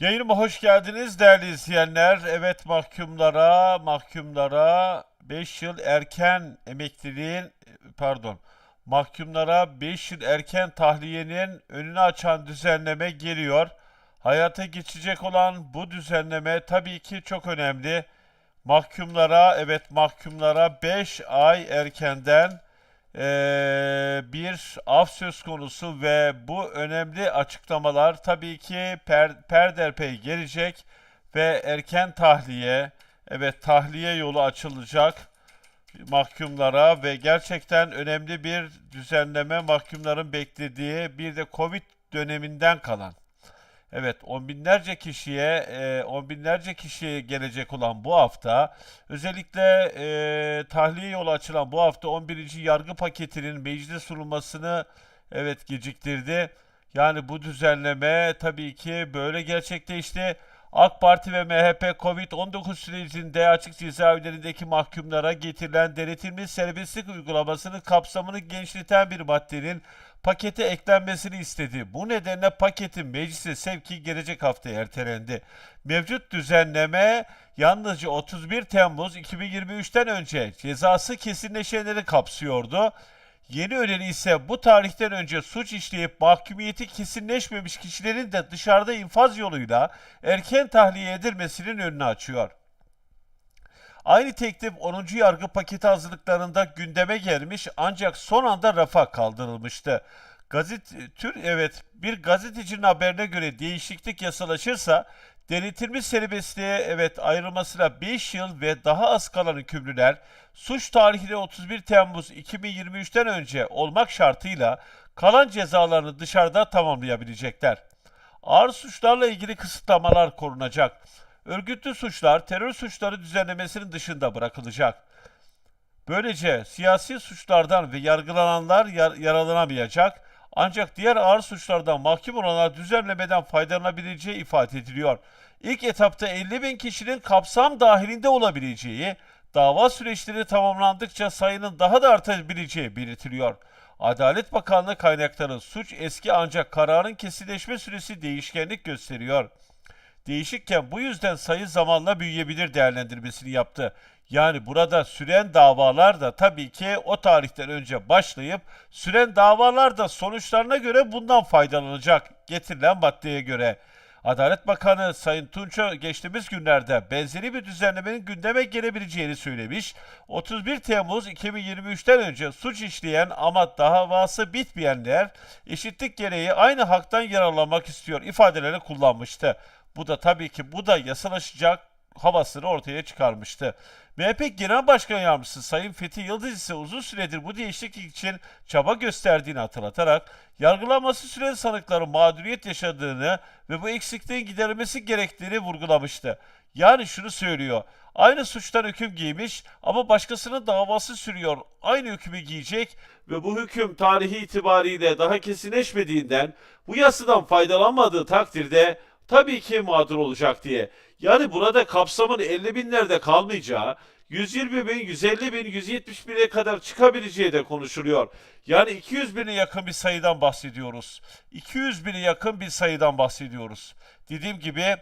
Yayınıma hoş geldiniz değerli izleyenler. Evet mahkumlara, mahkumlara 5 yıl erken emekliliğin, pardon, mahkumlara 5 yıl erken tahliyenin önünü açan düzenleme geliyor. Hayata geçecek olan bu düzenleme tabii ki çok önemli. Mahkumlara, evet mahkumlara 5 ay erkenden eee, bir af söz konusu ve bu önemli açıklamalar tabii ki per, perderpey gelecek ve erken tahliye, evet tahliye yolu açılacak mahkumlara ve gerçekten önemli bir düzenleme mahkumların beklediği bir de Covid döneminden kalan. Evet, on binlerce kişiye, e, on binlerce kişiye gelecek olan bu hafta, özellikle e, tahliye yolu açılan bu hafta 11. yargı paketinin meclise sunulmasını evet geciktirdi. Yani bu düzenleme tabii ki böyle gerçekleşti. AK Parti ve MHP Covid-19 sürecinde açık cezaevlerindeki mahkumlara getirilen denetimli serbestlik uygulamasının kapsamını genişleten bir maddenin pakete eklenmesini istedi. Bu nedenle paketin meclise sevki gelecek hafta ertelendi. Mevcut düzenleme yalnızca 31 Temmuz 2023'ten önce cezası kesinleşenleri kapsıyordu. Yeni öneri ise bu tarihten önce suç işleyip mahkumiyeti kesinleşmemiş kişilerin de dışarıda infaz yoluyla erken tahliye edilmesinin önünü açıyor. Aynı teklif 10. yargı paketi hazırlıklarında gündeme gelmiş ancak son anda rafa kaldırılmıştı. Gazet tür evet bir gazetecinin haberine göre değişiklik yasalaşırsa denetilmiş serbestliğe evet ayrılmasına 5 yıl ve daha az kalan hükümlüler suç tarihine 31 Temmuz 2023'ten önce olmak şartıyla kalan cezalarını dışarıda tamamlayabilecekler. Ağır suçlarla ilgili kısıtlamalar korunacak. Örgütlü suçlar terör suçları düzenlemesinin dışında bırakılacak. Böylece siyasi suçlardan ve yargılananlar yar- yaralanamayacak ancak diğer ağır suçlardan mahkum olanlar düzenlemeden faydalanabileceği ifade ediliyor. İlk etapta 50 bin kişinin kapsam dahilinde olabileceği, dava süreçleri tamamlandıkça sayının daha da artabileceği belirtiliyor. Adalet Bakanlığı kaynakları suç eski ancak kararın kesinleşme süresi değişkenlik gösteriyor değişikken bu yüzden sayı zamanla büyüyebilir değerlendirmesini yaptı. Yani burada süren davalar da tabii ki o tarihten önce başlayıp süren davalar da sonuçlarına göre bundan faydalanacak getirilen maddeye göre. Adalet Bakanı Sayın Tunç'a geçtiğimiz günlerde benzeri bir düzenlemenin gündeme gelebileceğini söylemiş. 31 Temmuz 2023'ten önce suç işleyen ama davası bitmeyenler eşitlik gereği aynı haktan yararlanmak istiyor ifadelerini kullanmıştı. Bu da tabii ki bu da yasalaşacak havasını ortaya çıkarmıştı. MHP Genel Başkan Yardımcısı Sayın Fethi Yıldız ise uzun süredir bu değişiklik için çaba gösterdiğini hatırlatarak yargılanması süren sanıkların mağduriyet yaşadığını ve bu eksikliğin giderilmesi gerektiğini vurgulamıştı. Yani şunu söylüyor. Aynı suçtan hüküm giymiş ama başkasının davası sürüyor. Aynı hükmü giyecek ve bu hüküm tarihi itibariyle daha kesinleşmediğinden bu yasadan faydalanmadığı takdirde tabii ki mağdur olacak diye. Yani burada kapsamın 50 binlerde kalmayacağı, 120 bin, 150 bin, 170 bine kadar çıkabileceği de konuşuluyor. Yani 200 bine yakın bir sayıdan bahsediyoruz. 200 bine yakın bir sayıdan bahsediyoruz. Dediğim gibi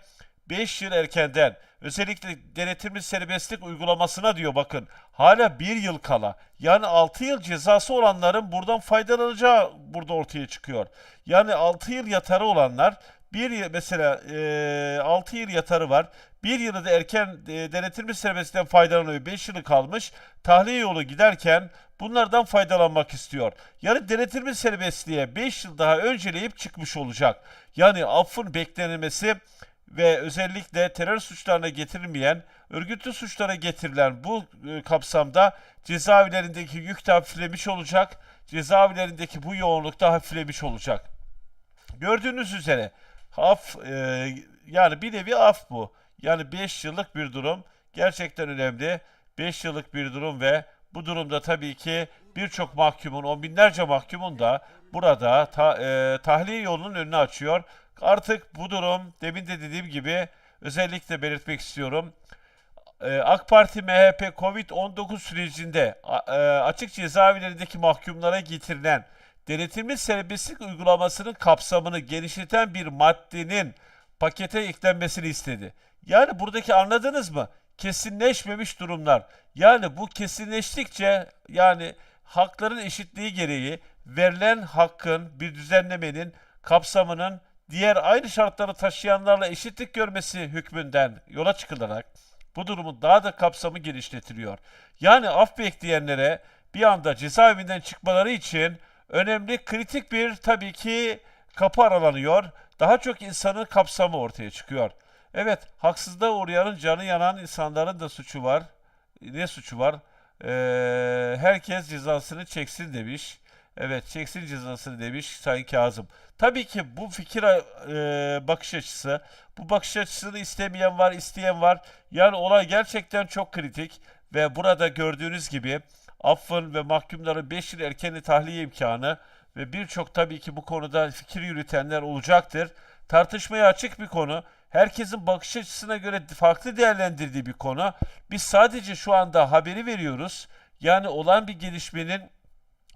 5 yıl erkenden özellikle denetimli serbestlik uygulamasına diyor bakın hala 1 yıl kala yani 6 yıl cezası olanların buradan faydalanacağı burada ortaya çıkıyor. Yani 6 yıl yatarı olanlar bir yıl mesela e, 6 yıl yatarı var. Bir yılı da erken e, denetilmiş serbestlikten faydalanıyor. 5 yılı kalmış. Tahliye yolu giderken bunlardan faydalanmak istiyor. Yani denetilmiş serbestliğe 5 yıl daha önceleyip çıkmış olacak. Yani affın beklenilmesi ve özellikle terör suçlarına getirilmeyen, örgütlü suçlara getirilen bu e, kapsamda cezaevlerindeki yük de hafiflemiş olacak. Cezaevlerindeki bu yoğunluk da hafiflemiş olacak. Gördüğünüz üzere af e, yani bir nevi af bu. Yani 5 yıllık bir durum gerçekten önemli. 5 yıllık bir durum ve bu durumda tabii ki birçok mahkumun, on binlerce mahkumun da burada ta, e, tahliye yolunun önünü açıyor. Artık bu durum demin de dediğim gibi özellikle belirtmek istiyorum. Ee, AK Parti MHP Covid-19 sürecinde e, açık cezaevlerindeki mahkumlara getirilen denetimli serbestlik uygulamasının kapsamını genişleten bir maddenin pakete eklenmesini istedi. Yani buradaki anladınız mı? Kesinleşmemiş durumlar. Yani bu kesinleştikçe yani hakların eşitliği gereği verilen hakkın bir düzenlemenin kapsamının diğer aynı şartları taşıyanlarla eşitlik görmesi hükmünden yola çıkılarak bu durumun daha da kapsamı genişletiliyor. Yani af bekleyenlere bir anda cezaevinden çıkmaları için önemli kritik bir tabii ki kapı aralanıyor. Daha çok insanın kapsamı ortaya çıkıyor. Evet, haksızlığa uğrayanın canı yanan insanların da suçu var. Ne suçu var? Ee, herkes cezasını çeksin demiş. Evet, çeksin cezasını demiş Sayın Kazım. Tabii ki bu fikir e, bakış açısı, bu bakış açısını istemeyen var, isteyen var. Yani olay gerçekten çok kritik ve burada gördüğünüz gibi affın ve mahkumların 5 yıl erken tahliye imkanı ve birçok tabii ki bu konuda fikir yürütenler olacaktır. Tartışmaya açık bir konu. Herkesin bakış açısına göre farklı değerlendirdiği bir konu. Biz sadece şu anda haberi veriyoruz. Yani olan bir gelişmenin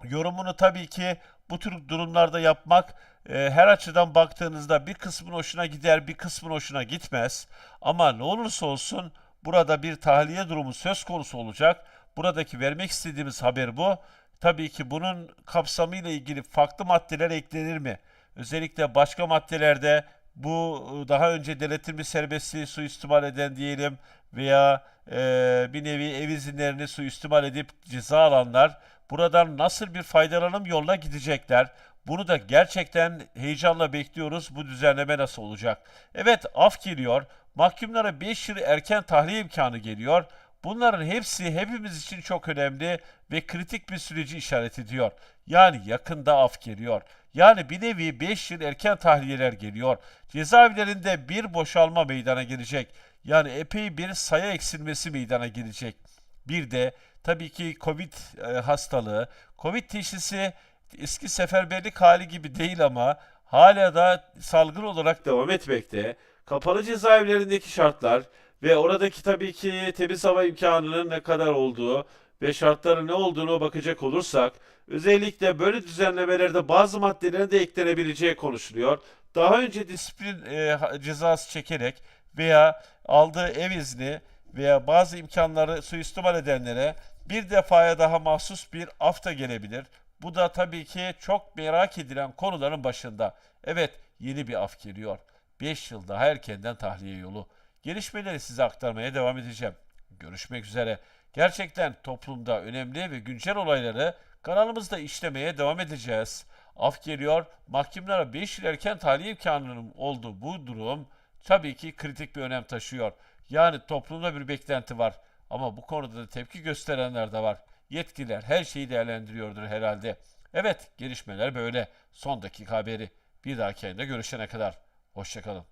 yorumunu tabii ki bu tür durumlarda yapmak e, her açıdan baktığınızda bir kısmın hoşuna gider, bir kısmın hoşuna gitmez. Ama ne olursa olsun burada bir tahliye durumu söz konusu olacak. Buradaki vermek istediğimiz haber bu. Tabii ki bunun kapsamıyla ilgili farklı maddeler eklenir mi? Özellikle başka maddelerde bu e, daha önce denetimli serbestliği suistimal eden diyelim veya e, bir nevi ev izinlerini suistimal edip ceza alanlar buradan nasıl bir faydalanım yoluna gidecekler? Bunu da gerçekten heyecanla bekliyoruz. Bu düzenleme nasıl olacak? Evet af geliyor. Mahkumlara 5 yıl erken tahliye imkanı geliyor. Bunların hepsi hepimiz için çok önemli ve kritik bir süreci işaret ediyor. Yani yakında af geliyor. Yani bir nevi 5 yıl erken tahliyeler geliyor. Cezaevlerinde bir boşalma meydana gelecek. Yani epey bir sayı eksilmesi meydana gelecek. Bir de tabii ki Covid e, hastalığı, Covid teşhisi eski seferberlik hali gibi değil ama hala da salgın olarak devam etmekte. Kapalı cezaevlerindeki şartlar ve oradaki tabii ki temiz hava imkanının ne kadar olduğu ve şartların ne olduğunu bakacak olursak özellikle böyle düzenlemelerde bazı maddelerin de eklenebileceği konuşuluyor. Daha önce disiplin e, cezası çekerek veya aldığı ev izni veya bazı imkanları suistimal edenlere bir defaya daha mahsus bir af gelebilir. Bu da tabii ki çok merak edilen konuların başında. Evet, yeni bir af geliyor. 5 yıl daha erkenden tahliye yolu. Gelişmeleri size aktarmaya devam edeceğim. Görüşmek üzere. Gerçekten toplumda önemli ve güncel olayları kanalımızda işlemeye devam edeceğiz. Af geliyor. Mahkumlara 5 yıl erken tahliye imkanının olduğu bu durum tabii ki kritik bir önem taşıyor. Yani toplumda bir beklenti var. Ama bu konuda da tepki gösterenler de var. Yetkililer her şeyi değerlendiriyordur herhalde. Evet, gelişmeler böyle. Son dakika haberi. Bir dahaki ayında görüşene kadar. Hoşçakalın.